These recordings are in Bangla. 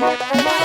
Thank you.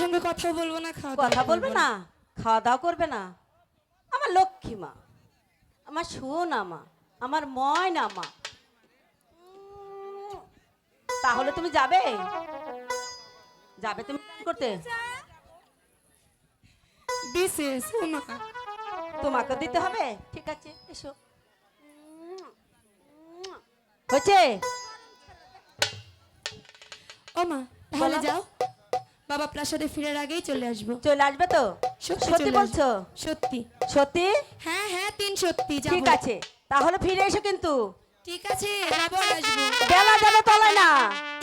না খাওয়া দাওয়া করবে না। আমার লক্ষ্মী মা আমার সোনা মা আমার ময়না মা। তাহলে তুমি যাবে? যাবে তুমি করতে? তোমাকে দিতে হবে? ঠিক আছে এসো। হয়েছে? ও মা তাহলে যাও। বাবা প্রাসাদে ফিরার আগেই চলে আসব। চলে আসবে তো? সত্যি বলছো? সত্যি। সত্যি? হ্যাঁ হ্যাঁ তিন সত্যি ঠিক আছে। তাহলে ফিরে এসো কিন্তু। ঠিক আছে যাব আসব। বেলা যাবে তলায় না।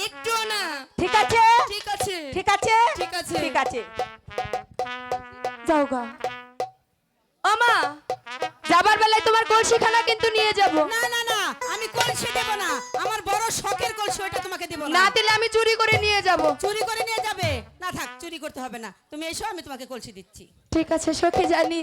একটুও না। ঠিক আছে? ঠিক আছে। ঠিক আছে? ঠিক আছে। ঠিক আছে। যাও গা। আমা যাবার বেলায় তোমার কলসিখানা কিন্তু নিয়ে যাব। না না না আমি কলসি দেব না। আমার বড় শখের কলসি ওটা তোমাকে দেব না। না দিলে আমি চুরি করে নিয়ে যাব। চুরি করে নিয়ে চুরি করতে হবে না। তুমি এসো আমি তোমাকে কলসি দিচ্ছি। ঠিক আছে সখী জানি।